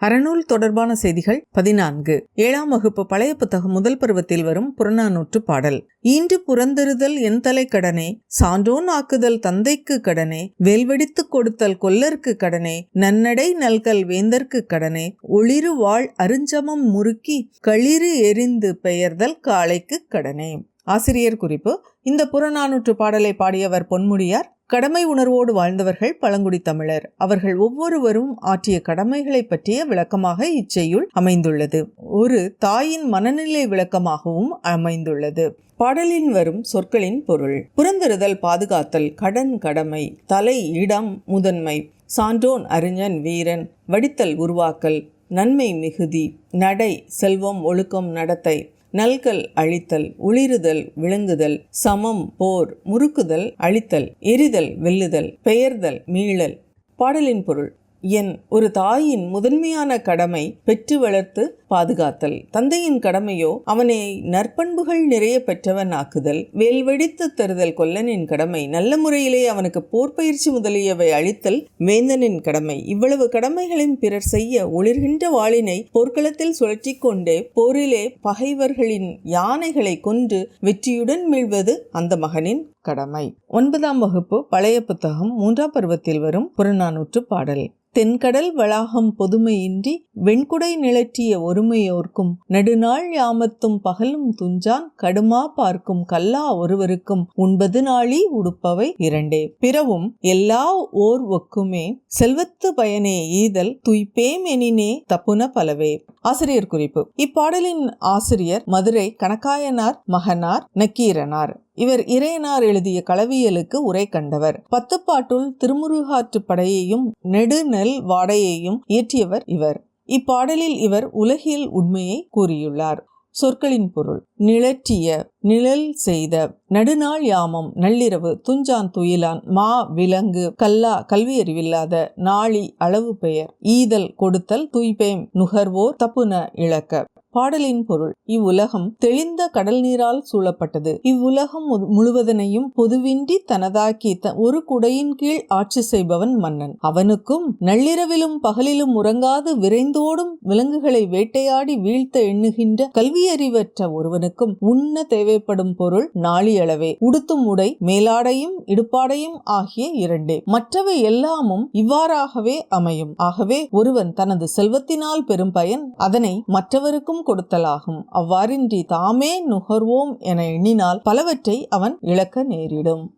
அறநூல் தொடர்பான செய்திகள் பதினான்கு. ஏழாம் வகுப்பு பழைய புத்தகம் முதல் பருவத்தில் வரும் புறநானூற்று பாடல். ஈன்று புறந்தெறுதல் என் தலை கடனே சான்றோன் ஆக்குதல் தந்தைக்கு கடனே வேல்வெடித்து கொடுத்தல் கொல்லர்க்கு கடனே நன்னடை நல்கல் வேந்தர்க்கு கடனே ஒளிரு வாழ் அருஞ்சமம் முறுக்கி களிறு எரிந்து பெயர்தல் காளைக்கு கடனே. ஆசிரியர் குறிப்பு இந்த புறநானூற்று பாடலை பாடியவர் பொன்முடியார் கடமை உணர்வோடு வாழ்ந்தவர்கள் பழங்குடி தமிழர். அவர்கள் ஒவ்வொருவரும் ஆற்றிய கடமைகளை பற்றிய விளக்கமாக இச்செய்யுள் அமைந்துள்ளது. ஒரு தாயின் மனநிலை விளக்கமாகவும் அமைந்துள்ளது. பாடலின் வரும் சொற்களின் பொருள். புறந்திருதல் பாதுகாத்தல் கடன் கடமை. தலை இடம் முதன்மை. சான்றோன் அறிஞன் வீரன். வடித்தல் உருவாக்கல். நன்மை மிகுதி. நடை செல்வம் ஒழுக்கம் நடத்தை. நல்கல் அழித்தல் உளிருதல் விளங்குதல் சமம் போர் முறுக்குதல் அழித்தல் எரிதல் வெல்லுதல் பெயர்தல் மீளல். பாடலின் பொருள் என் ஒரு தாயின் முதன்மையான கடமை பெற்று வளர்த்து பாதுகாத்தல். தந்தையின் கடமையோ அவனை நற்பண்புகள் நிறைய பெற்றவன் ஆக்குதல் வேல்வெடித்து தருதல் கொல்லனின் கடமை நல்ல முறையிலே அவனுக்கு போர் பயிற்சி முதலியவை அளித்தல் வேந்தனின் கடமை. இவ்வளவு கடமைகளையும் பிறர் செய்ய ஒளிர்கின்ற வாளினை போர்க்களத்தில் சுழற்றி கொண்டே போரிலே பகைவர்களின் யானைகளை கொன்று வெற்றியுடன் மீள்வது அந்த மகனின் கடமை. ஒன்பதாம் வகுப்பு பழைய புத்தகம் மூன்றாம் பருவத்தில் வரும் புறநானூற்று பாடல். தென்கடல் வளாகம் பொதுமையின்றி வெண்குடை நிலற்றிய ஒருமையோர்க்கும் நெடுநாள் யாமத்தும் பகலும் துஞ்சான் கடுமா பார்க்கும் கல்லா ஒருவருக்கும் உண்பது நாளி உடுப்பவை இரண்டே. பிறவும் எல்லா ஓர் ஒக்குமே செல்வத்து பயனே ஈதல் துய்ப்பேம் எனினே தப்புன பலவே. ஆசிரியர் குறிப்பு. இப்பாடலின் ஆசிரியர் மதுரை கணக்காயனார் மகனார் நக்கீரனார். இவர் இறையனார் எழுதிய களவியலுக்கு உரை கண்டவர். பத்துப்பாட்டுள் திருமுருகாற்று படையையும் நெடுநெல் வாடையையும் இயற்றியவர் இவர். இப்பாடலில் இவர் உலகியல் உண்மையை கூறியுள்ளார். சொற்களின் பொருள். நிழற்றிய நிழல் செய்த நடுநாள் யாமம் நள்ளிரவு துஞ்சான் துயிலான் மா விலங்கு கல்லா கல்வியறிவில்லாத நாளி அளவு பெயர். ஈதல் கொடுத்தல் துய்பேம் நுகர்வோர் தப்புன இழக்க பாடலின் பொருள். இவ்வுலகம் தெளிந்த கடல் நீரால் சூழப்பட்டது. இவ்வுலகம் முழுவதனையும் பொதுவின்றி தனதாக்கி ஒரு குடையின் கீழ் ஆட்சி செய்பவன் மன்னன். அவனுக்கும் நள்ளிரவிலும் பகலிலும் உறங்காது விரைந்தோடும் விலங்குகளை வேட்டையாடி வீழ்த்த எண்ணுகின்ற கல்வியறிவற்ற ஒருவனுக்கும் உண்ண தேவைப்படும் பொருள் நாளியளவே. உடுத்தும் உடை மேலாடையும் இடுப்பாடையும் ஆகிய இரண்டே. மற்றவை எல்லாமும் இவ்வாறாகவே அமையும். ஆகவே ஒருவன் தனது செல்வத்தினால் பெரும் பயன் அதனை மற்றவருக்கும் கொடுத்தலாகும். அவ்வாறின்றி தாமே நுகர்வோம் என எண்ணினால் பலவற்றை அவன் இழக்க நேரிடும்.